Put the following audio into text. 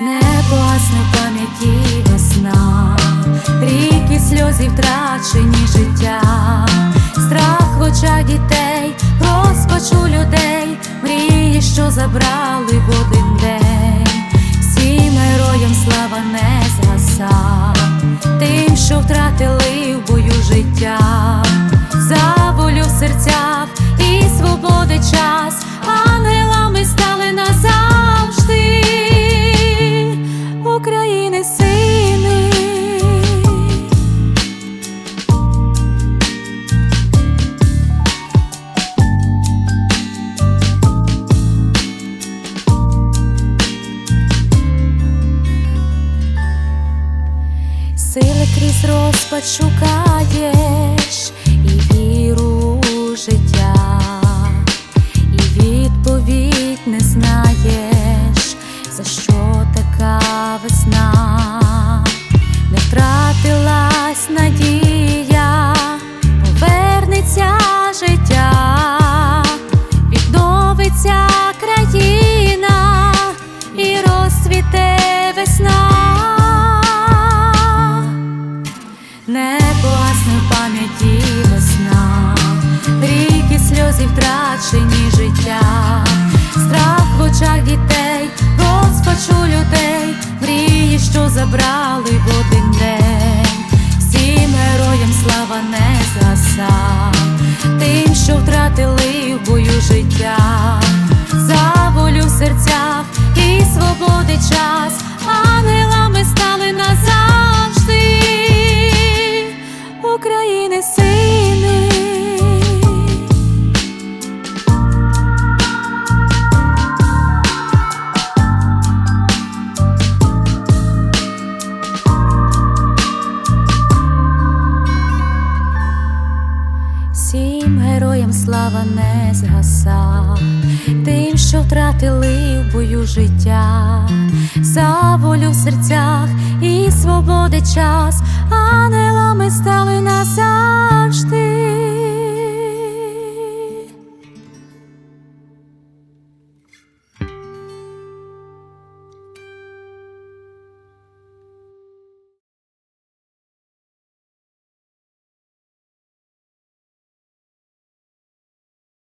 Не погасне в пам'яті весна, ріки сльози втрачені життя, страх в очах дітей, розпачу людей, мрії, що забрали в один день, всім героям слава не згаса, тим, що втратили в бою життя, крізь розпач шукаєш і віру у життя, і відповідь не знаєш, за що така весна, не втратилась надія, повернеться життя, відновиться країна і розцвіте весна. Сльози втрачені життя, страх в очах дітей, розпачу людей, мрії, що забрали в один день, всім героям слава не згаса, тим, що втратили в бою життя, за волю в героям слава не згаса, тим, що втратили в бою життя, за волю в серцях і свободи час, ангелами стали назад.